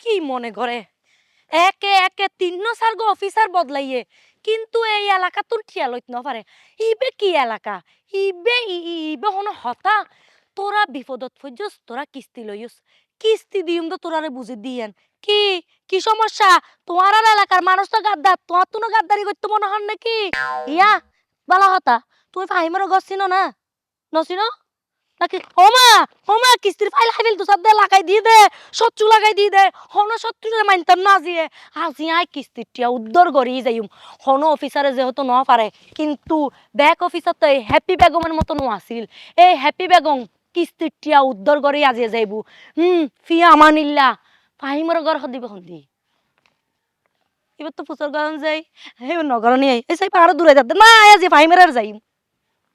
কি মনে একে একে তিন্ন সার্গ অফিসার বদলাইয়ে কিন্তু এই এলাকা তোর ঠিয়া লইত না পারে ইবে কি এলাকা? ইবে ইবে হনো হতা? তোরা বিপদত ফজস তোরা কিস্তি লইস কিস্তি দিম তো তোরারে বুঝি দিয়েন। কি? কি সমস্যা? তোমার আর এলাকার মানুষ তো গাদ্দার তোমার তো গাদ্দারি করতে মনে হন নাকি? ইয়া, বালা হতা তুমি ফাহিমারও গছ চিনো না? নচিনো নাকি ওমা ওমা কিস্তির ফাইল হাইল তো সব দে লাগাই দিয়ে দে সচ্চু লাগাই দিয়ে দে, হন সচ্চু মানতাম না আজিয়ে। আজি আই কিস্তিটিয়া উদ্ধার করি যাইম। হন অফিসারে যেহেতু ন পারে, কিন্তু ব্যাক অফিসার তো এই হ্যাপি বেগমের মতো নো আছিল। এই হ্যাপি বেগম কিস্তিটিয়া উদ্ধার করি আজি যাইব। হুম, ফিয়া আমানিল্লা ফাহিমর ঘর হদিব হন্দি এবার তো ফুসর গরম যাই হে নগর নিয়ে এই সাই পাহাড় দূরে যাতে না আজি ফাহিমের আর যাইম।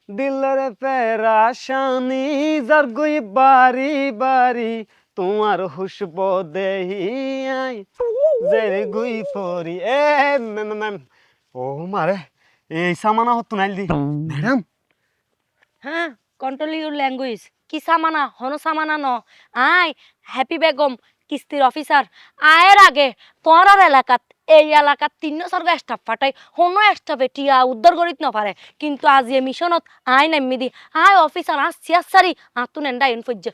দিলরে পেরাশানি যার গই বাড়ি বাড়ি, তোমার হুসব আই জেরে গুই পরি এ, ম্যাম ও মারে, এই সামানা হতো নাইল দি ম্যাডাম। হ্যাঁ কন্ট্রোল ইউর ল্যাঙ্গুয়েজ কি সামানা? হন সামানা ন। আই হ্যাপি বেগম, কিস্তির অফিসার আয়ের আগে তোরার এলাকাত এই এলাকাত তিন সর্গ স্টাফ ফাটাই হনো স্টাফে টিয়া উদ্ধার করিত না পারে কিন্তু আজি এ মিশনত আই নামি দি আই অফিসার আস সিয়াসারি আতুন এন্ডা ইনফজ্জ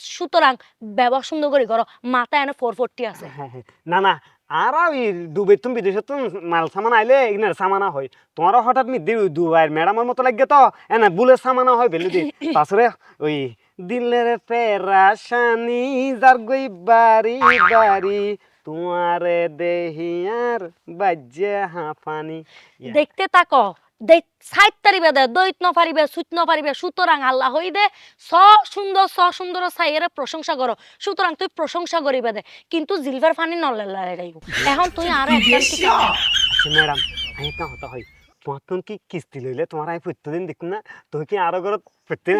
সুতরাং ব্যবহার সুন্দর করে করো মাথা এনে ফোর ফোরটি আছে না না আর ওই দুবে তুমি বিদেশে তো মাল সামান আইলে এগুলো সামানা হয়। তোমারও হঠাৎ মি দি দুবাইয়ের ম্যাডামের মতো লাগে তো এনে বুলে সামানা হয় বেলু দি। তাছরে ওই দিলের পেরাশানি যার গই বাড়ি বাড়ি তোমারে দেহিয়ার বাজ্যে হাঁফানি। দেখতে থাকো দেখ সাইত তারিবে দে দইত ন পারিবে সুত ন পারিবে সুতরাং আল্লাহ হই দে স সুন্দর স সুন্দর সাইয়ের প্রশংসা করো। সুতরাং তুই প্রশংসা করিবে দে কিন্তু জিলভার ফানি নলে লাগাইব এখন তুই আর একটা আচ্ছা ম্যাডাম আমি একটা হতা হয়। তোমার তুমি কি কিস্তি লইলে? তোমার আমি প্রত্যেকদিন দেখুন না তুমি কি আরও ঘর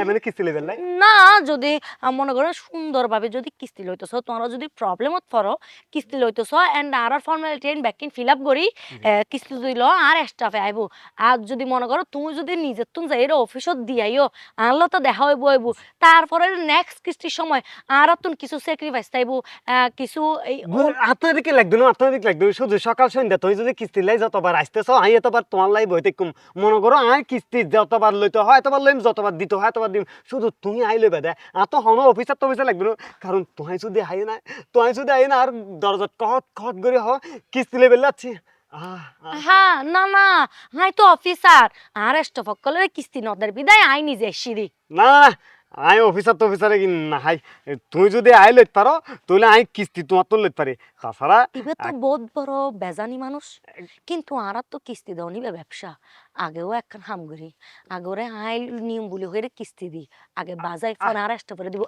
আমি কিস্তি লইবেন লাই না যদি মনে করো সুন্দরভাবে যদি কিস্তি লইতেছ তোমরা যদি প্রবলেমত পড়ো কিস্তি লইতেছ এন্ড আর formality and backing fill up করি কিস্তি দিল আর স্টাফে আইব। আর যদি মনে করো তুমি যদি নিজের তুমি যাই অফিসত দিয়াইও আনলো তো দেখা হইব হইব তারপরে নেক্সট কিস্তির সময় আর তুমি কিছু স্যাক্রিফাইস তাইব কিছু দিকে লাগবে না আপনার দিকে লাগবে। শুধু সকাল সন্ধ্যা তুমি যদি কিস্তি লাই যতবার আসতেছ আই এতবার তোমার লাই বইতে মনে করো আই কিস্তি যতবার লইতে হয় এতবার লইম যতবার দিতে হয় এতবার দিম। শুধু তুমি আই লইবে দে আর তো হনো অফিসার তো অফিসার লাগবে না কারণ তোমায় যদি আই না তোমায় যদি আই না আর দরজা কহট কহট করে হ কিস্তি লেবে যাচ্ছি আহ, আহ। হ্যাঁ না না হাই তো অফিসার আর স্টাফ কলে কিস্তি নদের বিদায় আই নিজে সিঁড়ি। না না, আই অফিসার তো অফিসারে কি না হাই তুমি যদি আই লইতে পারো তাহলে আই কিস্তি তোমার তো লইতে পারি তাছাড়া ইবে তো বহুত বড় বেজানি মানুষ। কিন্তু আর তো কিস্তি দাও নিবে ব্যবসা। আগেও একখান হাম করি। আগরে নিয়ম বলি হয়ে কিস্তি দি আগে বাজাই ফোন আর একটা করে দিব।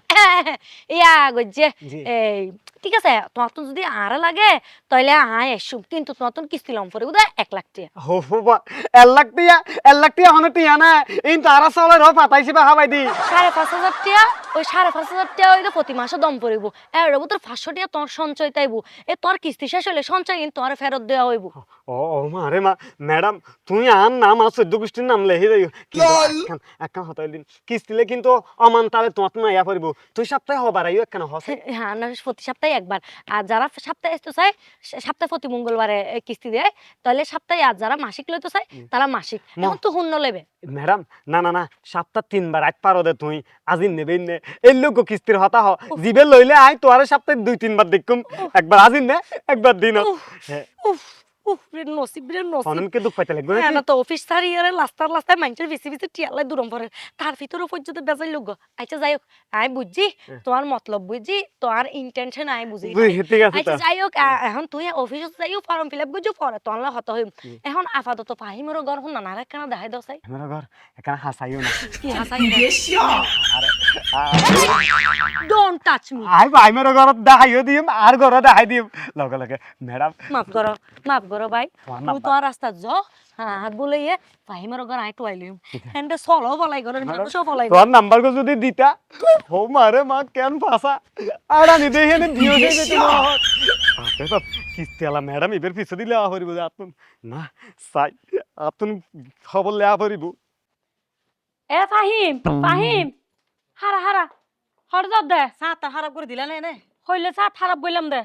ইয়া গজ্জে। এই ঠিক আছে তোমার তো যদি আর লাগে তাহলে আয় এসুম কিন্তু তোমার তো কিস্তি লম পরে বুঝা এক লাখ টাকা হো হো বা এক লাখ টিয়া এক লাখ টিয়া হনে টিয়া না। এই তারা সবাই র পাতাইছি বা হাবাই দি সাড়ে পাঁচ হাজার টাকা ওই সাড়ে পাঁচ হাজার টাকা ওই তো প্রতি মাসে দম পড়িব। এর তোর পাঁচশো টাকা তোর সঞ্চয় তাইব। এ তোর কিস্তি শেষ হলে সঞ্চয় কিন্তু তোর ফেরত দেওয়া হইব। ও ও মা রে মা ম্যাডাম তুমি নাম আর চোদ্দ গোষ্ঠীর নাম লেহি যাই একখান হতাই দিন। কিস্তিলে কিন্তু অমান তালে তোমার না ইয়া পড়িব। তুই সপ্তাহে হবার আইও একখান হসে। হ্যাঁ না প্রতি সপ্তাহে একবার। আর যারা সপ্তাহে আসতে চায় সপ্তাহে প্রতি মঙ্গলবারে কিস্তি দেয় তাহলে সপ্তাহে আর যারা মাসিক লইতে চায় তারা মাসিক। এখন তো শূন্য লেবে। ম্যাডাম না না না সপ্তাহ তিনবার আজ পারো দে তুই আজই নেবে নে এই লোক কিস্তির হতা হ জিবে লইলে আই তোয়ারে সপ্তাহে দুই তিনবার দেখুম একবার আজি নে একবার দিন উফ, উফ উফ রে নসিব। রে নসিব অননকে দুঃখ পাইতে লাগবে হ্যাঁ না তো অফিস সারি আরে লাস্টার লাস্টার মানুষের বেশি বেশি টিয়ালাই দূরম পড়ে তার ভিতরে পর্যন্ত বেজাই লোক আচ্ছা যাই হোক আমি বুঝছি তোমার মতলব বুঝছি তোমার ইন্টেনশন বুঝি। ঠিক আছে আচ্ছা যাই হোক এখন তুই অফিসত যাইও ফর্ম ফিল আপ করছ পরে তোর হত হইম। এখন আপাতত ফাহিমেরও ঘর হন না কেন দেখাই দাও চাই আমার ঘর এখানে হাসাইও না। কি হাসাই আরে ডোন্ট টাচ মি আই ভাই মেরে ঘর দেখাইও দিম আর ঘর দেখাই দিম। লগে লগে। ম্যাডাম। মাফ করো মাফ করো। ভাই। তোমার তুই নাম্বার- তোমার রাস্তা হ্যাঁ হাত বলে ইয়ে ফাহিমের ঘর আই টুয়াইলিম এন্ড সলো বলাই ঘরের মানুষও বলাই তোর নাম্বার কো যদি দিতা ও মারে মা কেন ফাসা? আড়া নি দেখে নে হয়ে যেত না বাপরে বাপ কিস্তি আলা ম্যাডাম এবার পিছে দিলে আ যে আতুন না সাই আতুন খবর লেয়া পড়িব এ ফাহিম ফাহিম হারা হারা হর যাব দে সাতটা খারাপ করে দিলা না হইলে সাত খারাপ বললাম দে।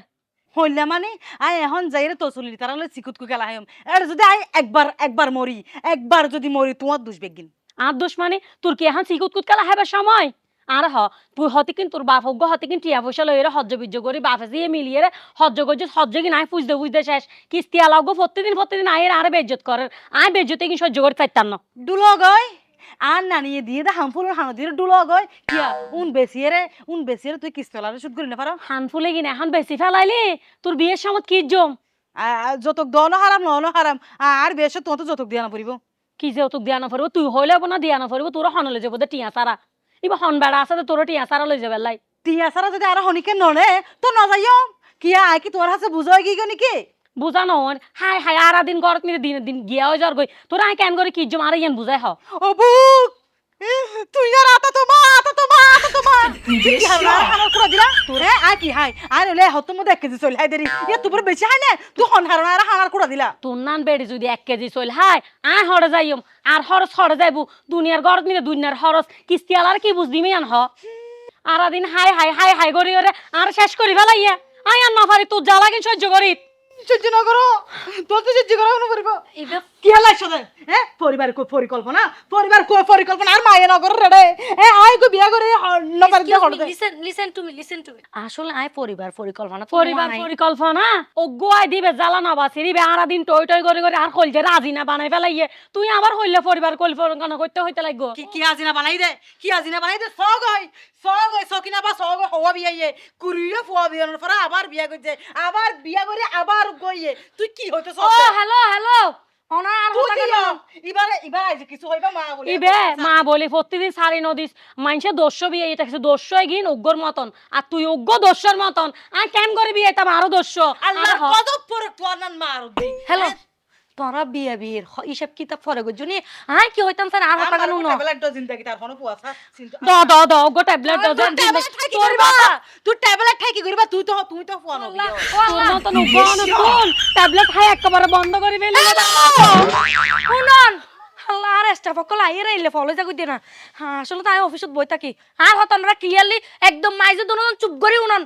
হইলে মানে? আই এখন যাই রে তো চলি তারা হলে চিকুত কুকেলা হাইম আর যদি আই একবার একবার মরি একবার যদি মরি তোমার দুষ বেগিন আর দোষ মানে? তোর কি এখন চিকুত কুত কালা হেবার সময়? আর হ তুই হতে কিন্তু তোর বাপ হোক হতে কিন্তু টিয়া পয়সা লইরে হজ্জ বিজ্জ করি বাপে দিয়ে মিলিয়ে রে হজ্জ করছে হজ্জ কি নাই ফুজতে ফুজতে শেষ। কিস্তি আলাগো প্রতিদিন প্রতিদিন আয়ের আর বেজ্জত করেন আয় বেজ্জতে কি সহ্য করে চাইতাম না। ডুলো গয় আর নানিয়ে দিয়ে দে হামফুল হানো দিয়ে ডুলো গয় কিয়া উন বেশিয়ে রে উন বেশিয়ে রে তুই কিস্তলারে শুট করি না পারো হানফুলে কিনা এখন বেশি ফেলাইলি তোর বিয়ের সময় কি জম? যতক দনো হারাম নহনো হারাম আর বেশ তো যতক দিয়া না পড়িব কি যে তোক দিয়া না পড়ব তুই হইলে না দিয়া না পড়ব তোর হনলে যাব দে টিয়া সারা এবার হন বেড়া আছে তোর টিয়া সারা লই যাবে লাই। টিয়া সারা যদি আর হনিকে ননে তো ন যাইও কিয়া আই কি তোমার হাতে বুঝাই কি গনি কি বুঝানো হন হাই হাই আর দিন গরত নিয়ে দিন দিন গিয়া হয়ে যার গই তোরা আই কেন করে কি জম আর ইয়ান বুঝাই হ ও বুক! তুই আর আতা তো মা আতা তো মা আতা তো মা। কি হারা হারা করে দিলা? তোরে আ কি হাই আর ওলে হত মধ্যে এক কেজি চলে হাই দেরি। ইয়া তুই বেশি হাই না। তুই হন হারা আর হারার করে দিলা। তোর নান বেড়ি যদি এক কেজি চল হাই আয় হরে যাইম আর হরস হরে যাইবু। দুনিয়ার গরত নিলে দুনিয়ার হরস। কিস্তি আলার কি বুঝবি মিয়ান হ? আর দিন হাই হাই হাই হাই করি ওরে আর শেষ করি ফেলাইয়া। আয় আর না পারি তোর জ্বালা কিন্তু সহ্য করি সহ্য না করো। তোর তো সহ্য করা কোনো পারিব কি হলাই সদে হ্যাঁ? পরিবার কো পরিকল্পনা। পরিবার কো পরিকল্পনা আর মায়ে নগর রে। এ আই কো বিয়া করে দিয়ে হড় দে আসলে আয় পরিবার পরিকল্পনা পরিবার পরিকল্পনা? অজ্ঞ আয় দিবে জ্বালা না বাসি দিবে আর দিন টই টই করে করে আর কলজে রাজি না বানাই ফেলাইয়ে। তুই আবার হইলে পরিবার কল্পনা করতে হইতে লাগবো। কি কি আজিনা বানাই দে? কি আজিনা বানাই দে? সগ হয় সগ হয় সকিনা বা সগ হওয়া বিয়া ইয়ে। কুড়িয়ে ফুয়া বিয়ানোর পরে আবার বিয়া করছে। আবার বিয়া করে আবার গইয়ে তুই কি হইতেছ? ও হ্যালো হ্যালো মা? বলে। ইবে মা বলি প্রতিদিন সারি নদিস মানুষের দস্য বিয়ে এটা কিছু দস্য গিন অজ্ঞর মতন। আর তুই দস্যর মতন। আর কেম করে বিয়ে এটা আরও দস্য। আল্লাহ কত পরে তোর নান মার হ্যালো তোরা বিয়ে বিয়ের হিসাব কিতাব ফরে গো। জুনি আই কি হইতাম স্যার আর ন ট্যাবলেট তার কোনো পুয়াছা দ দ দ অজ্ঞ ট্যাবলেট কি করবা তুই ট্যাবলেট খাই কি করবা তুই তো তুই তো ফুয়া নবি তোর মতন অজ্ঞ অনুকূল ট্যাবলেট খাই একেবারে বন্ধ করে ফেলি শুনন। আল্লাহ আর স্টাফ সকল আইয়ে রাইলে ফলো যা কই না। হ্যাঁ আসলে তাই অফিসত বই থাকি। আর হতনরা ক্লিয়ারলি একদম মাইজে দুজন চুপ করে উনন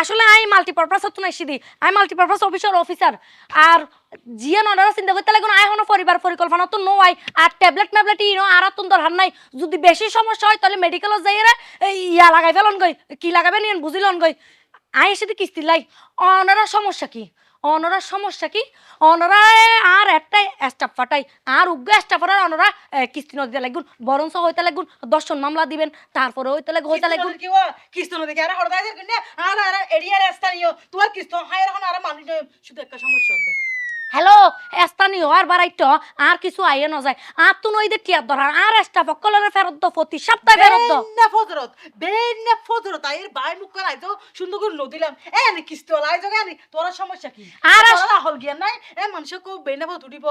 আসলে আই মাল্টিপারপাস হতো না সিদি। আই মাল্টিপারপাস অফিসার অফিসার আর জিয়া অর্ডার চিন্তা করতে লাগুন, আই হনো পরিবার পরিকল্পনা তো নো আই আর ট্যাবলেট ট্যাবলেট ইনো আর তুন দরকার নাই। যদি বেশি সমস্যা হয়, তাহলে মেডিকেলত যাই ইয়া লাগাই ফেলন গই কি লাগাবে নিয়ন বুঝিলন গই আই এসে কিস্তি লাই। অনারা সমস্যা কি? অনরা সমস্যা কি? অনরা আর একটাই স্টাফ ফাটাই। আর উগ্র স্টাফ স্টাফার অনরা কিস্তি নদীতে লাগুন বরঞ্চ হইতে লাগুন দর্শন মামলা দিবেন তারপরে হইতে লাগে হইতে লাগুন। কি কিস্তি নদী আর হড়দাই কিনে আর আর এরিয়া রাস্তা নিও। তোমার কিস্তি হাই রাখুন আর মানুষ শুধু একটা সমস্যা হবে হ্যালো স্থানীয় আর বাড়াইতো আর কিছু আইয়ে ন যায় আর তো নইদের টিয়ার ধরা আর স্টাফ সকলের ফেরত দো প্রতি সপ্তাহে ফেরত দো। বেন্না ফজরত বেন্না ফজরত। আইর বাই মুখ করাই তো সুন্দর করে নদিলাম এ নি কিস্তো লাই জগে আনি তোরা সমস্যা কি? আর তোরা হল গিয়া নাই? এ মানুষ কো বেন্না ফজরত উঠিব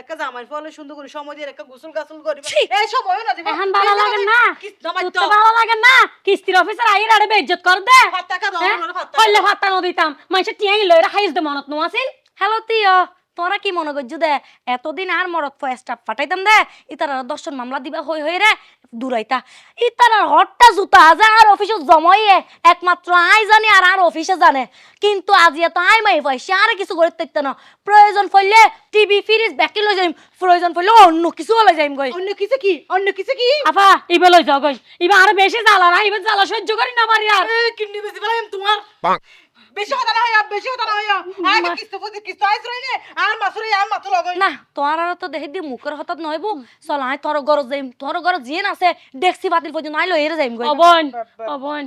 একটা জামাই ফলে সুন্দর করে সময় দিয়ে একটা গোসল গাসল করিব! এই সময় না দিব। এখন ভালো লাগে না। কিস্তো ভালো লাগে না। কিস্তির অফিসার আইয়ের আরে বেইজ্জত কর দে। পাঁচ টাকা দাও হ্যাঁ? না পাঁচ কইলে টাকা ভাতটা নদিতাম মানুষের টিয়াই লইরা খাইস দে মনত নো আছিল হ্যালো তিয়। তোরা কি মনে করছ দে এতদিন আর মরত স্টাফ পাঠাইতাম দে ইতারা দর্শন মামলা দিবা হই হই রে দূরাইতা। ইতারার হটটা জুতা যা আর অফিসে জমাইয়ে একমাত্র আই জানি আর আর অফিসে জানে। কিন্তু আজি এত আই মাই পয়সা আর কিছু করতে দিতে না। প্রয়োজন পড়লে টিভি ফ্রিজ ব্যাকি লই যাইম প্রয়োজন পড়লে অন্য কিছু লই যাইম গই। অন্য কিছু কি? অন্য কিছু কি? আপা ইবে লই যাও গই। ইবে আর বেশি জ্বালা না ইবে জ্বালা সহ্য করি না পারি আর এ কিডনি বেশি ফেলাম তোমার। বেশি কথা না হইয়া বেশি কথা না হইয়া। আগে কিস্তো ফুতে কিস্তো আইছ রইনে আর মাসুরে আর মাত্র লগই। না তোমার আর তো দেখি দি মুখের হঠাৎ নহব চল আই তোর ঘর যাইম। তোর ঘর জিয়ে আছে দেখছি বাতিল পর্যন্ত আইলো এর যাইম গই অবন অবন।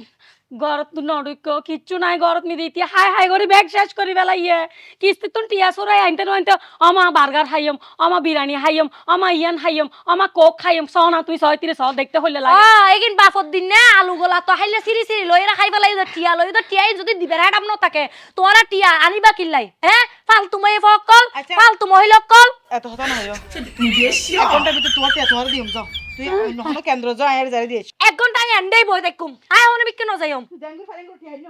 ঘরত তো কিচ্ছু নাই ঘরত নি দিতি হাই হাই করে ব্যাগ শেষ করি বেলাইয়ে। কিস্তি তুন টিয়া সরাই আনতে নইতে আমা বার্গার খাইম আমা বিরিয়ানি খাইম আমা ইয়ান খাইম আমা কোক খাইম সনা তুই ছয় তিরে সহ দেখতে হইলে লাগে। আ এগিন বাফত দিন না আলু গোলা তো হাইলে সিরি সিরি লইরা খাই বেলাই টিয়া লই তো টিয়াই যদি দিবের হাডাম ন থাকে তোরা টিয়া আনিবা কিল্লাই হ্যাঁ ফালতু মাই ফকল। ফালতু মহিলা কল। এত কথা না হইয়া এক ঘণ্টার ভিতর তোমার তে তোমার দিম যাও। তুই কেন্দ্র আয়ের দিয়েছ। এক ঘণ্টা আই এন্ডাই বই দেখুম। আই ওনে বিকে ন যাইম জাঙ্গু ফারিং করতে আইলো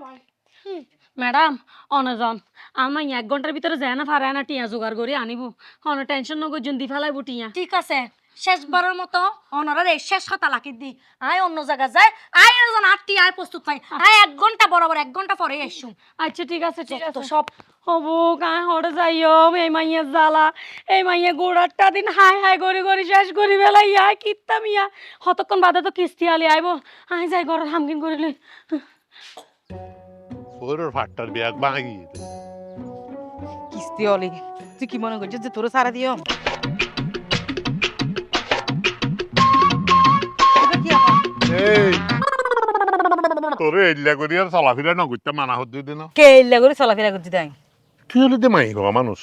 ম্যাডাম অনজন আমার এক ঘণ্টার ভিতরে যায় না টিয়া জোগাড় করে আনিব। অন টেনশন নগর জন দি ফেলাইব টিয়া। ঠিক আছে। শেষবারের মতো অনারার এই শেষ হাতা লাকি দি। আয় অন্য জায়গা যায় আয় এজন আটটি আয় প্রস্তুত নাই আয় এক ঘণ্টা বরাবর এক ঘণ্টা পরে এসুম আচ্ছা ঠিক আছে ঠিক আছে। সব হব গায়ে হড়ে যাইও এই মাইয়া জ্বালা এই মাইয়া গোড়ারটা দিন হাই হাই করে করে শেষ করি বেলা ইয়া কিত্তাম ইয়া হতক্ষণ বাদে তো কিস্তি আলি আইব। আই যাই ঘর হামকিন করিলে ওর ফাটটার ব্যাগ ভাঙি কিস্তি অলি তুই কি মনে করছিস যে তোর সারা দিও? এই তোরে এল্লা করি আর চলাফেরা না করতে মানা হতে দিন কে ইল্লা করে চলাফেরা করছি তাই তুই হলে দে মাই হওয়া মানুষ।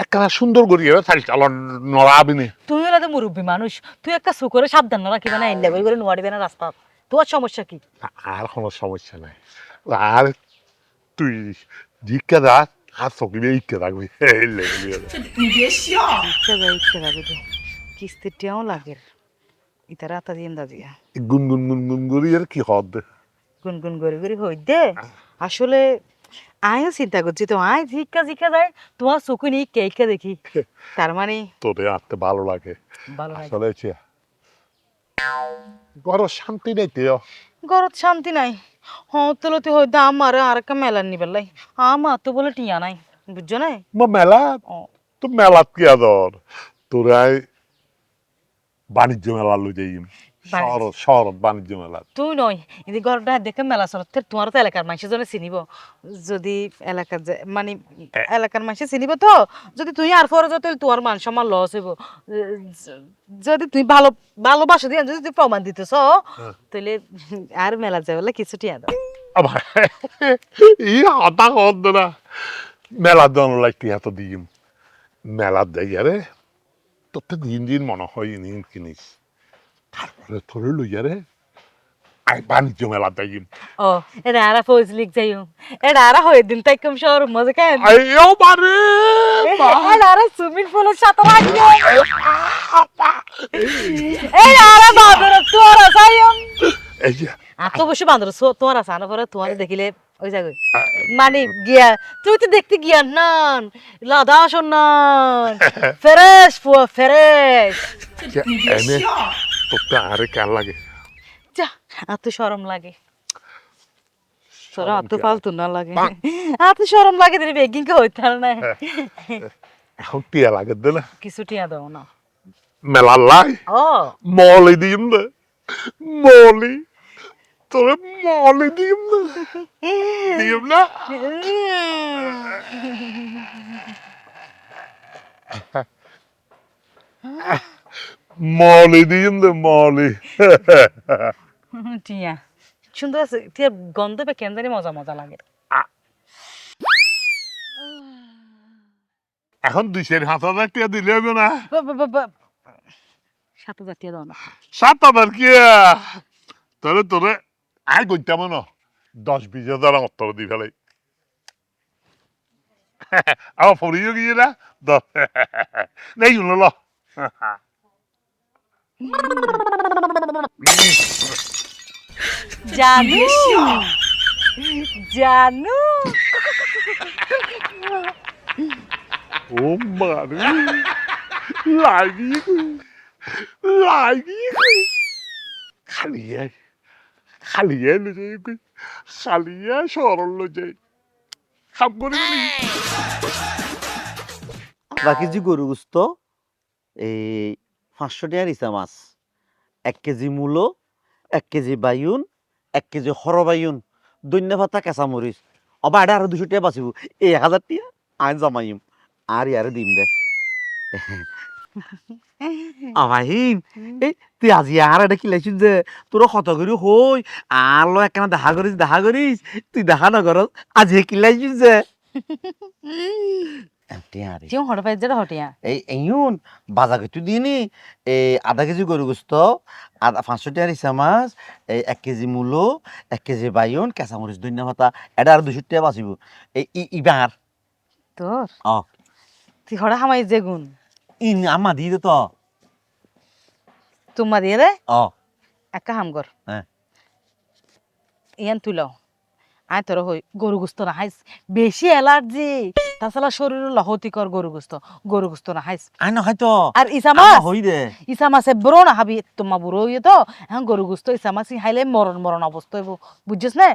একখানা সুন্দর করি চাল চালন নড়াবি নে তুই হলে তো মুরব্বী মানুষ তুই একটা সুকরে সাবধান না রাখিবে না ইল্লা করে করে নোয়ারিবে না রাস্তা। তোর সমস্যা কি? আর কোনো সমস্যা নাই। আর তুই জিজ্ঞা দা আর চকিলে ইচ্ছে থাকবি যাবে তো লাগে। ইতারা আতা দিন দা দিয়া। গুন গুন গুন গুন করি আর কি হদ গুনগুন করে করে হই দে আসলে আমিও চিন্তা করছি তো আয় যায় তোমার চোখে নেই কেকা দেখি। তার মানে তোরে আঁকতে ভালো লাগে। ভালো লাগে। আসলে শান্তি নেই তো? ঘরত শান্তি নাই। হতলতে হয়তো আমার আর একটা মেলার নিবার লাই আমার তো বলে টিয়া নাই বুঝছ না মা মেলা? তো মেলাত কি আদর তোরা বাণিজ্য মেলা লই শহর শহর বাণিজ্য মেলা। তুই নয় এদি ঘরটা দেখে মেলা চলত তোমার তো এলাকার মানুষের জন্য চিনিব। যদি এলাকার মানে এলাকার মানুষে চিনিব তো। যদি তুই আর পরে যত তোমার মান সম্মান লস হইব। যদি তুই ভালো ভালোবাসা দিয়ে যদি তুই প্রমাণ দিতেছ তাহলে আর মেলা যাবে কিছু টিয়া দাও। ই হতা হদ না। মেলা দন লাগতে এত দিম। মেলা দেয় রে তোর তো দিন দিন মনে হয় নিন কিনিস। তারপরে তোর লইয়া রে আই বাণিজ্য মেলা দেয় ও এটা আরা ফৌজ যাইও। এটা আরা হয়ে দিন তাই কম শহর মজা কেন? আইও বারে এটা আরা সুইমিং পুলের সাথে এই আরা বাদর তোর আসাইও। এই যে। আর তো অবশ্যই বান্দর তোর আছে আনা পরে তোমার দেখিলে ওই জায়গায়। মানে গিয়া তুই তো দেখতে গিয়া নান লাদা নান ফ্রেশ পুয়া ফ্রেশ। এনে তোর তো আরে কেন লাগে। যা আর তো শরম লাগে। তোর শরম আর তো কি ফালতু না লাগে। আর তো শরম লাগে তুই বেগিং কে হইতে না। এখন টিয়া লাগে দে না। কিছু টিয়া দাও না। মেলা লাই। ও। মলি দিম না মলি। তোরে মলি দিম না দিম না। মলি দিম না মলি টিয়া সুন্দর আছে টিয়া গন্ধ পে কেন জানি মজা মজা লাগে এখন দুই চার হাত হাজার টিয়া দিলে হবে না সাত হাজার টিয়া দাও না সাত হাজার কি তাহলে তোরে আয় করতাম না দশ বিশ হাজার অত্তর দি ফেলাই আমার ফরিও গিয়ে না দশ নেই শুনলো জানু। জানু। ও মারে। লাগি। লাগি। খালি আয়। খালি আয় যাই কই খালি আয় সরল লো যাই খাপ করে বাকি যে গরু গুস্ত। এই পাঁচশো টাকার ইসা মাছ। এক কেজি মূলো এক কেজি বাইউন এক কেজি হর বাইউন দৈন্য ভাতা কেঁচা মরিচ অবা এটা আরও দুশো টাকা বাঁচিব। এই এক হাজার টাকা আইন জমাইম। আর ইয়ারে দিম দে। আমাহিম এই তুই আজি আর এটা কিলাইছিস যে তোর কত করি হই আর লো একখানা দেখা করিস দেখা করিস তুই দেখা নগরস আজি কিলাইছিস যে। টিয়ারে টিয়া হঠাৎ পাই যেটা হটিয়া। এই এইউন বাজার করতে দিইনি এই আধা কেজি গরু গোস্ত আধা পাঁচশো ইসা মাছ এই এক কেজি মূলো এক কেজি বাইন কেঁচামরিচ ধনিয়া পাতা এটা আর দুশো টাকা বাঁচিব। এই ইবার তোর অ। তুই হঠাৎ হামাই যে গুণ। ই আমা দিয়ে তো। তোমা দিয়ে দে? অ। একটা হাম কর হ্যাঁ। ইয়ান তুলাও। আয় তোর হই গরু গুস্ত না হাইস। বেশি অ্যালার্জি। তাছাড়া শরীরে লহতিকর গরু গুস্ত গরু গুস্ত না হাইস। না হয়তো। আর ইসা মাছ? হই দে। ইসা মাছে বড় না হাবি তোমার বুড়ো হইয়ে তো। এখন গরু গুস্ত ইসা মাছ হাইলে মরণ মরণ অবস্থা হইব। বুঝছিস না?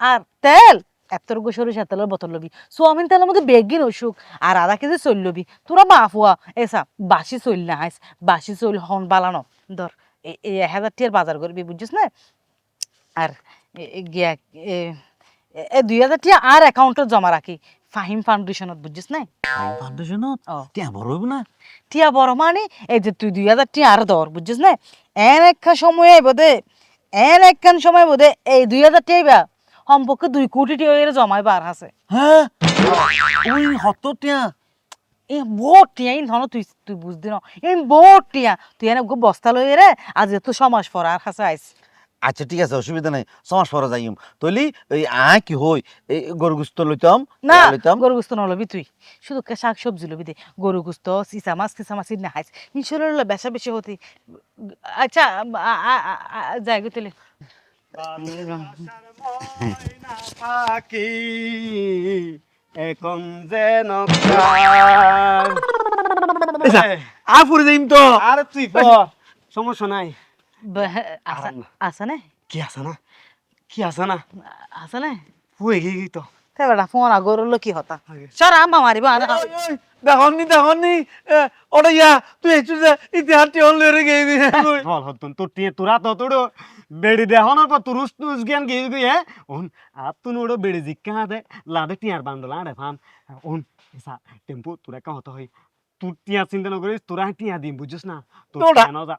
আর তেল? এত্তর গো সরিষার তেলের বোতল লবি। সোয়াবিন তেলের মধ্যে বেগিন অসুখ। আর আধা কেজি চল লবি। তোরা বাফুয়া এসা বাসি চল না হাইস। বাসি চল হন বালানো। ধর হাজার টিয়ার বাজার করবি বুঝছিস না? আর গিয়া এ- এ- এ দুই হাজার টিয়া আর অ্যাকাউন্টত জমা রাখি ফাহিম ফাউন্ডেশনত বুঝছিস না ফাউন্ডেশনত টিয়া বড় হইব না? টিয়া বড় মানে এই যে তুই দুই হাজার টিয়া আর বুঝছিস না এন একটা সময় বোধে এন একখান সময় বোধে এই দুই হাজার টিয়া সম্পর্কে দুই কোটি টিয়া জমাই বার আছে। হ্যাঁ ওই হত টিয়া। এই বহুত টিয়া ইন ধরো তুই তুই বুঝদি না? এই বহুত টিয়া। তুই এনে বস্তা লই রে আজ তো সমাজ পর আর কাছে আইস আচ্ছা ঠিক আছে অসুবিধা নাই সমাজ পরে যাইম তইলি ওই আয় কি হই? এই গরু গুস্ত লইতাম না লইতাম। গরু গুস্ত নলবি তুই। শুধু শাক সবজি লবি দে। গরু গুস্ত সিসা মাছ কিসা মাছ না হাইস। ইনশাল্লাহ লইলে বেশা বেশি হতি। আচ্ছা আ- আ- আ- আ- যাই গো তেলে। এখন যেন। আর পরে যাইম তো। আরে তুই সমস্যা নাই। আছে আছে না কি আছে না কি আছে না আছে না হয়ে গিয়ে তো তে বেটা ফোন আগরলো কি হতা? সর আম্মা মারিবা আরে দেখনি দেখনি ওটা ইয়া তুই একটু যে ইতিহাস টিয়ন লইরে গেবি হল হতন তোর টিয়ে তোরা তো তোর বেড়ি দেহনের পর তুরুস তুস জ্ঞান গিয়ে গিয়ে ওন আর তুন ওড়ো বেড়ি জিক্কা হাতে লাদে টিয়ার বান্ডলা আরে ফাম ওন এসা টেম্পু তোরা কা হতো হই তুই টিয়া চিন্তা না করিস তোরা টিয়া দিম বুঝছিস না? তোর তোরা- যা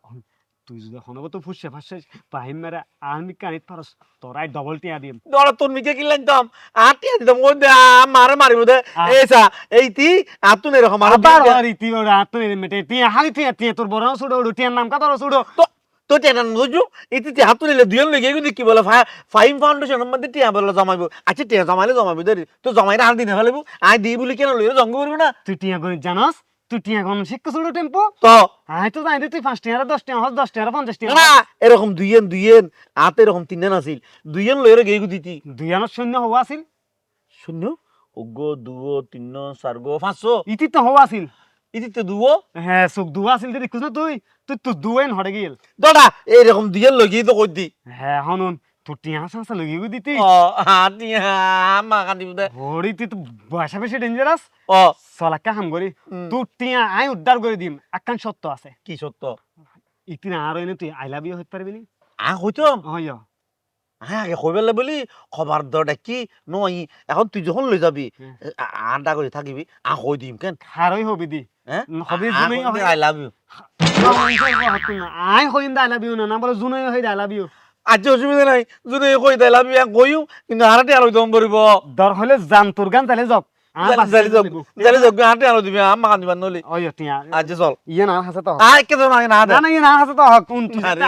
তুই যদি হনব তো ফুসে ফাসে পাহিম মেরে আমি কানিত পারস তোরাই ডবল টিয়া দিম। তোর মিকে কি লাইতাম আর টিয়া দিতাম ওই দে মারে মারিব দে আ। এসা এইটি আর তুই এরকম আর আবার রীতি ওরা তুই মেটে টিয়া হালি টিয়া টিয়া তোর বড় সুড়ো টিয়ার নাম কাতর সুড়ো? তো না বুঝু এইটি টিয়া হাত তুলে দুজন লেগে গেছি কি বলে ফাইম ফাউন্ডেশনের মধ্যে টিয়া বলে জমাইবো। আচ্ছা টিয়া জমাইলে জমাবি দেরি তো জমাইলে আর দিনে ফেলাবো আই দিই বলি কেন লইলে জঙ্গ করব না? তুই টিয়া গণিত জানস? তুই টিয়া গণিত শিখতে সুড়ো টেম্পু। তো। আয় তো জানি তুই পাঁচ টিয়া দশ টিয়া দশ টিয়া পঞ্চাশ টিয়া না এরকম দুইয়েন দুইয়েন আতে এরকম তিনজন আছিল দুইয়েন লইরে গেই দিতি। দুই শূন্য হওয়া আছিল। শূন্য? ওগো দুও তিন চারগো পাঁচশো। ইতি তো হওয়া আছিল। ইতিতে দুও হ্যাঁ চোখ দুয়া আছিল যে দেখিস না তুই তুই তুই দুয়াইন হরে গেল দাদা এইরকম দুইয়েন লগিয়ে তো কই দি। হ্যাঁ হনুন তোর টিয়া হাসা লগি গো দিতি ও হাতি মা কান্দি দে হরি তুই তো বয়সা বেশি ডেঞ্জারাস ও চলাক্কা হাম করি হুম। আই উদ্ধার করে দিম আকান সত্য আছে কি সত্য ইতি না আর এনে তুই আই লাভ ইউ হইতে পারবি নি আ হইতাম হয় হ্যাঁ আগে কইবেলে বলি খবর দর ডাকি নই এখন তুই যখন লই যাবি। আন্ডা করে থাকিবি আ কই দিম কেন খারই হবি দি হ্যাঁ হবি জুনেই আই লাভ ইউ আই হইন আই লাভ ইউ না না বলে জুনেই হই আই লাভ ইউ আজ অসুবিধা নাই। যদি কই তাই লাভ ইউ কইও কিন্তু হারাতে আলো দম পড়িব দর হলে জান তোর গান হাতে আম আজ চল। ইয়ে না কে না না দে। না না ইয়ে আরে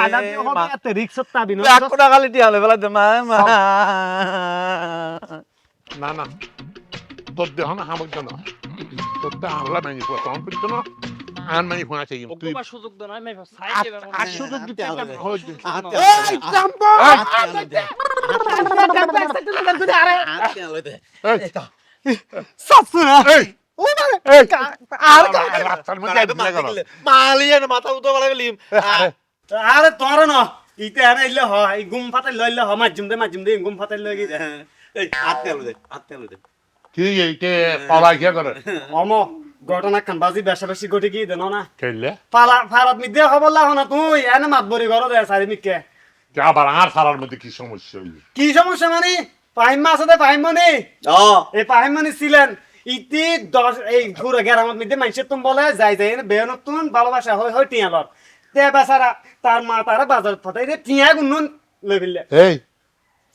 তোর দেহ না। হামক জানো তোর দেহ হামলা মাইনি তখন করতো না। আন মাইনি ফোন আছে তুই সুযোগ দেন আমি আর সুযোগ দিতে হবে। এই জাম্পা সাসু এই এই আর রাস্তার মধ্যে আইলে গেল মালিয়া মাথা উতো বলা গেলি। আরে তোর না ইতে আরে ইলে হ এই গুম ফাতে লইলে হ মাঝুম দে মাঝুম দে গুম ফাতে লই এই দে দে। কি এইতে পালাই কে করে? অম ঘটনা খান বাজি বেশা বেশি গটি কি দেন না? খেললে পালা ফারাত মি না তুই এনে মাত বরি ঘর দে সারি মিকে আবার আর সারার মধ্যে কি সমস্যা হইল? কি সমস্যা মানে? পাহিম মাছ আছে পাহিম মানে? ও এই পাহিম মানে ছিলেন ইতি দশ এই ঘুরে গেরামত মিদে মানুষের তুমি বলে যাই যাই বেয়ন তুন ভালোবাসা হয় হয় টিয়ালর তে বেচারা তার মা তারা বাজার ফটাই রে টিয়া গুনুন ফেললে। এই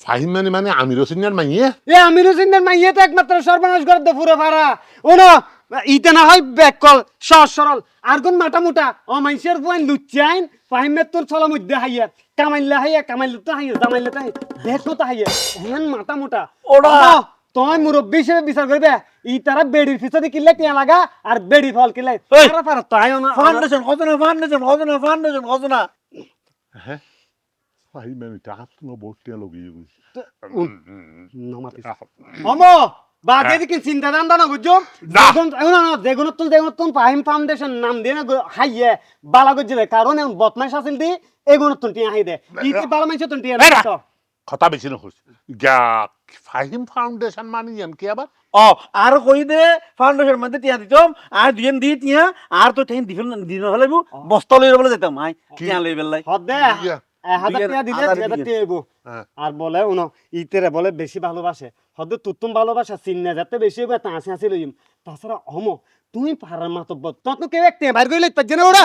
ফাহিম মানে মানে আমি রসিনার মাইয়ে? এ আমির হোসেনের মাইয়ে তো একমাত্র সর্বনাশ করে দে পুরো ভাড়া ও না ইতে না হয় ব্যাক কল সহজ সরল আর কোন মাটা মোটা ও মানুষের পয়েন্ট লুচ্চাইন ফাহিমের তোর ছলা মধ্যে হাইয়া কামাইলে হাইয়া কামাইলে তো হাইয়া জামাইলে তো হাইয়া দেখো তো হাইয়া এমন মাটা মোটা ওরা তোমার মুরব্বী হিসেবে বিচার করবে ই তারা বেডির পিছনে কিনলে টিয়া লাগা আর বেডি ফল কিনলে! তারা পারত তো আয়ো না ফাউন্ডেশন কত না ফাউন্ডেশন কত না ফাউন্ডেশন কত না হ্যাঁ ফাহিম আমি টাকা তো বসতে লগিয়ে গেছি অমো বাদে দিকে চিন্তা দান্দা না বুঝছ? না। না না তো তো ফাহিম ফাউন্ডেশন নাম দিয়ে না হাইয়ে বালা গজ্জে কারণ এখন বদমাইশ আছিল দি তো টিয়া হাই দে। ইতি বালা মাইছে তো টিয়া না। কথা বেশি নকরিস গা ফাহিম ফাউন্ডেশন মানে ইয়ান কি আবার? ও আর কই দে ফাউন্ডেশন মধ্যে টিয়া দিতাম আর দুজন দি টিয়া আর তো টেন দিফেল দিন হলে বস্তা লই বলে যেতাম আই টিয়া লই বেলাই হদ দে হাজার টিয়া দিলে হাজার। টিয়া। হ্যাঁ। আর বলে উনো ইতেরে বলে বেশি ভালোবাসে। হদ তুতুম ভালোবাসা চিন্না যাতে বেশি হবে তা আসি আসি লইম। তাছাড়া হমো তুই পারার মাতো তত কেউ একটা বাইর করে লইতে পারছে না ওরা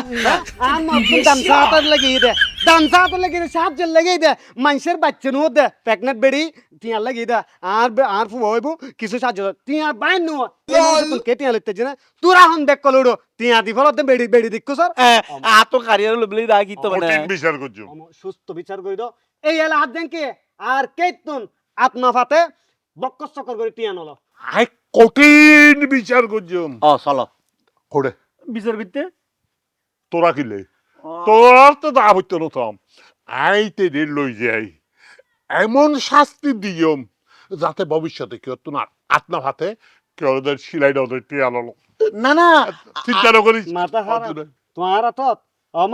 আর মত দাম সাহাতার লাগিয়ে দে দাম সাহাতার লাগিয়ে দে সাহায্য লাগিয়ে দে মানুষের বাচ্চা নো দে প্রেগনেন্ট বেড়ি টিয়া লাগিয়ে দে আর বে- আর ফুব হইব কিছু সাহায্য টিয়া বাইন নো কে টিয়া লইতে না? তোরা হন দেখ কলুড়ো টিয়া দি ফলতে বেড়ি বেড়ি দিক্কু স্যার। আর তো কারিয়ার লই বেলাই দা কি তো মানে। বিচার করছ। সুস্থ বিচার করে দাও এই এলা হাত দেন কে আর কেতন আপনা ফাতে বক্কর চক্কর করে টিয়া নলো আই কঠিন বিচার করছ ও চলো। করে বিচার করতে? তোরা কিলে তোর তো দা হইতো নতাম আইতে রে লই যাই। এমন শাস্তি দিয়ম যাতে ভবিষ্যতে কেউ তো না আপনা হাতে কেউ ওদের সিলাইটা ওদের টিয়া ললো না না চিন্তা না করিস। মাথা খারাপ। তোমার আতত অম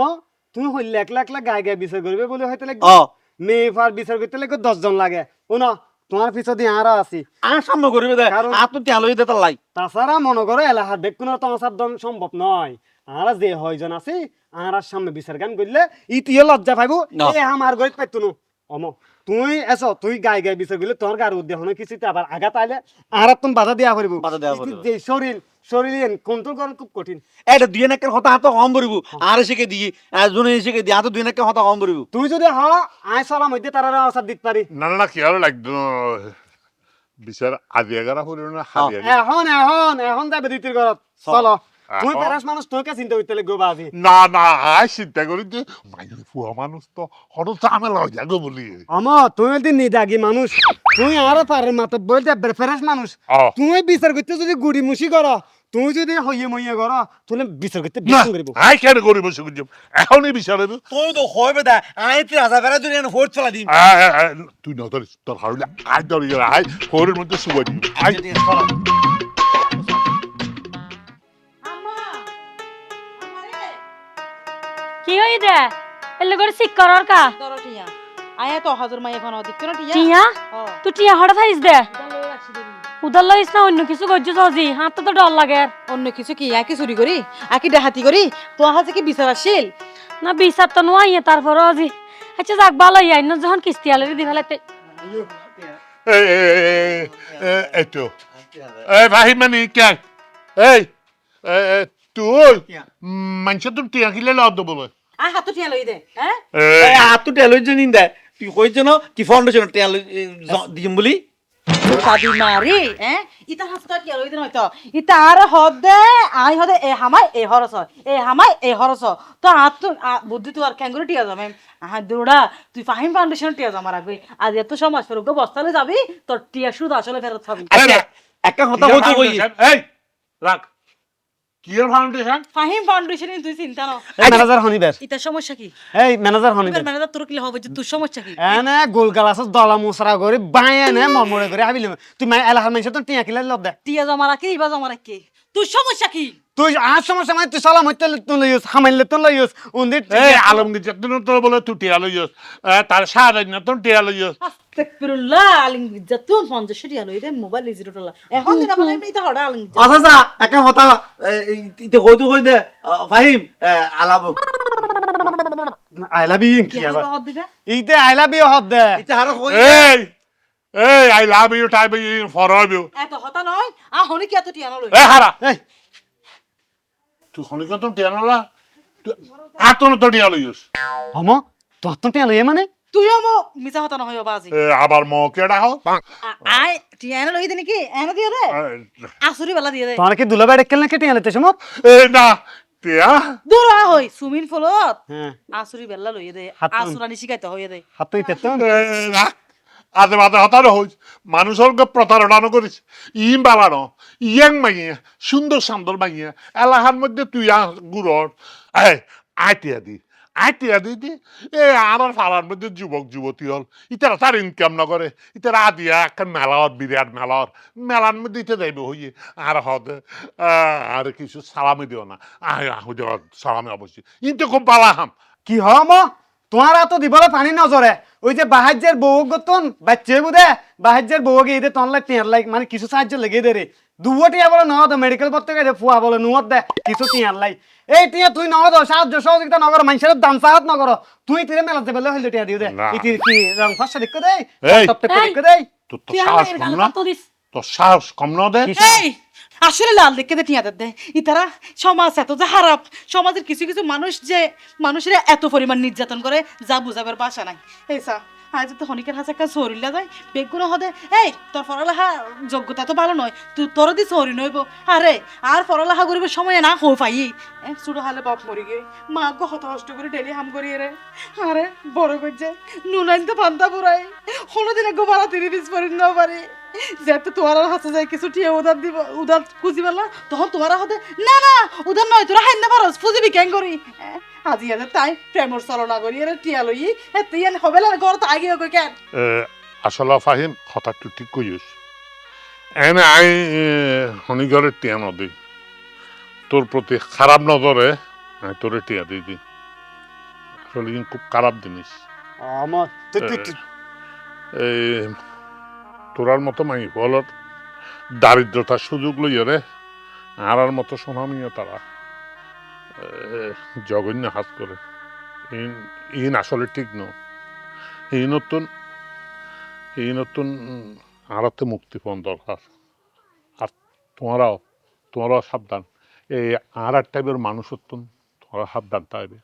তুমি হইলে একলা একলা গায়ে গায়ে বিচার করবে বলে হয়তো লাগবে। ও মেয়ে ফার বিচার করতে লাগবে দশজন লাগে। শুনো তোমার পিছনে দিয়ে আরা আছি। আর সম্ভব করবে দে। আর তো টিয়া লই দে তার লাই। তাছাড়া মনে করো এলাহার বেগ তো তোমার দন সম্ভব নয়। আর যে হয়জন আছে আর সামনে বিচার গান করলে ইতিও লজ্জা পাইবো। এ আমার গরিব পাইতো নো অম তুই এসো তুই গাই গাই বিচার করলে তোর গার উদ্দেশ্য কিছুতে আবার আঘাত আইলে আর তুমি বাধা দেওয়া করিব। বাধা দেওয়া যে শরীর শরীর কন্ট্রোল করা খুব কঠিন। এটা দুই নাকের হতা হাত কম বরিব আর শিখে দি আর জনে শিখে দি হাত দুই নাকের হতা কম বরিব তুই যদি হ আয় চলা মধ্যে তারা আসার দিতে পারি। না না কি আর লাগ। বিচার আদি এগারা হলো না এখন এখন এখন যাবে দ্বিতীয় ঘরত চলো। তুই? প্যারাস মানুষ তোকে চিন্তা করতে লাগবে বাজি না না আই চিন্তা করি যে মাইনে ফুয়া মানুষ তো হঠাৎ ঝামেলা হয়ে যাবে বলি আমা তুই যদি নিদাগি মানুষ তুই আরও পারের মাথা বলতে ফেরাস মানুষ ও তুই বিচার করতে যদি গুড়ি মুসি কর তুই যদি হইয়ে মইয়ে কর তুই বিচার করতে বিছং করিব আই কেন করি বসে করছি এখনই বিচার হইব তুই তো হয় বেদা আই তে রাজা বেড়া দুই হোট চলা দিম তুই না ধরিস তোর হারলে ধরি গেলে আয় ফোরের মধ্যে শুয়ে দিই কি হই দে এলে করে শিক করার কা? ধরো টিয়া। আয়া তো হাজুর মাই এখন দেখতো না টিয়া? টিয়া? তুই টিয়া হঠাৎ থাইস দে। উদার লইস না অন্য কিছু করছিস হজি হাত তো ডর লাগে। অন্য কিছু কি? আকি চুরি করি? আকি ডাহাতি করি? তো হাতে কি বিচার আসিল? না বিচার তো নোয়াইয়ে তারপরে হজি আচ্ছা যাক ভালো ইয়া ইন্ন যখন কিস্তি আলে দি ফেলাতে এই তো। এই ভাই মানে কে? এই এ, এ, তুই? মানুষ তুমি টিয়া কিলে লদ বলে আয় হাত টিয়া লই দে হ্যাঁ এই হাত তুই কি ফাউন্ডেশন দিম বলি? সাদি মারি হ্যাঁ ইতা হাসটা টিয়া লই দে নয়তো ইতা আর হদ দে আই হদে এ হামাই এ হরস এ হামাই এ হরস তো হাত তো আ- বুদ্ধি তো আর ক্যাঙ্গুরি টিয়া যাবে হ্যাঁ দুড়া তুই ফাহিম ফাউন্ডেশন টিয়া জমা রাখবি আজ এত সমাজ ফেরক বস্তালে যাবি তোর টিয়া সুদ আসলে ফেরত পাবি আচ্ছা একটা কথা এই রাখ কি এর ফাউন্ডেশন ফাহিম ফাউন্ডেশন তুই চিন্তা ন ম্যানেজার হনিবার ইতা সমস্যা কি? এই ম্যানেজার হনিবার ম্যানেজার তোর কি হবে যে তোর সমস্যা কি? এনে গোল গালাসত দলা মুসরা করে বায়ে না মমরে করে আবিলে তুই মাই এলাহার মানুষ তো টিয়া কিলা লব দে। টিয়া জমা রাখি ইবা জমা রাখি তোর সমস্যা কি? তুই আর সমস্যা মানে তুই সালাম হইতে তুই লইস হামাইলে তুই লইস উন্দির এই আলমগীর যতদিন তোর বলে তুই টিয়া লইস তার টিয়া লইস। আস্তাগফিরুল্লাহ টিয়া লই দে মোবাইল টলা এখন দিনা বলে এটা হড়া আলিং আচ্ছা আচ্ছা একটা কথা ইতে কইতে কই দে ফাহিম আলাব। আই লাভ ইউ কি আবার? ইতে আই লাভ ইউ হদ দে। ইতে হার কই এই এই I love you type you for you এত হতা নয় আ হনি কি এত টিয়া লই এই হারা। এই তুই হনি কত টিয়া নলা আর তো টিয়া লইস হম তো টিয়া লইয়ে মানে? তুইও মো মিছা হতা নহয় বাজি আবার ম কেডা হও আই টিয়া এনে লই দে নাকি? এনে দিয়ে দে। আসুরি বেলা দিয়ে দে। তোমার কি দুলা বাইরে কেলে টিয়া লইতে সমত এই না টিয়া। দূর আ হই সুমিন ফলত। আসুরি বেলা লই দে। হাত- আসুরানি শিখাইতে হই দে। হাত তুই তেতো আদে বাদে হতারো হইস মানুষের প্রতারণা করিস ইম বালানো ইয়াং মাইয়া, সুন্দর সান্দর মাইয়া, এলাহার মধ্যে তুই গুড়র এই আইটিয়া দি আয় দি দিদি এ, আমার ফালার মধ্যে যুবক যুবতী হল। ইতারা তার ইনকাম না করে। ইতারা আদিয়া একটা মেলার বিরাট মেলার মেলার মধ্যে ইতে যাইবে হইয়ে। আর হদ আর কিছু সালামি দিও না। আহ সালামি অবশ্যই। ইনতে খুব বালা হাম। কি হ ম? তোমার তো দিবলে পানি নজরে ওই যে বাহাজ্যের বউ গতন বাচ্চে বুদে বাহাজ্যের বউ গিয়ে দে তন লাগ টিয়ার লাগ মানে কিছু সাহায্য লেগে দে রে দুবো টিয়া বলে নগদ মেডিকেল পড়তে গেছে ফুয়া বলে নুয়ত দে কিছু টিয়ার লাই। এই টিয়া তুই নগদ সাহায্য সহযোগিতা নগর মানুষের দাম সাহায্য নগর তুই তীরে মেলাতে বেলে হইলে টিয়া দিও দে। কি রং ফসা দেখো দেই দেই। তোর তো সাহস কম না? তোর সাহস কম না দে? এই আসলে লাল দেখে দে টিয়া দে ইতারা সমাজ এত যে খারাপ, সমাজের কিছু কিছু মানুষ যে, মানুষের এত পরিমাণ নির্যাতন করে, যা বুঝাবার বাসা নাই। এই সা, আজ তো হনিকের হাতে একটা সরিলা যায় বেগুনো হদে, এই, তোর পড়ালেখা যোগ্যতা তো ভালো নয় তুই তোর দি সরি নইব। আরে, আর পড়ালেখা করিবার সময় না, হো পাই ছোট হালে বাপ মরি গে মা গো হত কষ্ট করে ডেলি হাম করি রে আরে, বড় করছে নুনাইন তো পান্তা পুরাই কোনোদিন একগো বাড়া তিরি পিস পরি না পারি যেতে তোমার হাতে যায় কিছু টিয়া উদার দিব উদার খুঁজি পেলা তখন তোমার হাতে না না উদার নয় তোরা হাইন না পারস ফুজিবি কেন করি? এ, আজি আজ তাই প্রেমর চলনা করি এর টিয়া লই এ তুই এনে হবে না ঘর তো আগে কই কেন? আসলে ফাহিম হঠাৎ ঠিক কইস। এনে আই শনিগড়ের টিয়া নদী। তোর প্রতি খারাপ নজরে তোরে টিয়া দিই দি। আসলে খুব খারাপ জিনিস অম তুই তুই তুই- এই তোরার মতো মাই বলত। দারিদ্রতার সুযোগ লইয়া রে আর মতো সোনামিও তারা জঘন্য হাত করে। ইন আসলে ঠিক ন। এই নতুন এই নতুন আরাতে মুক্তিপণ দরকার। আর তোমরাও তোমরাও সাবধান। এই এক টাইপের মানুষ হতুন তোমরা সাবধান থাকবে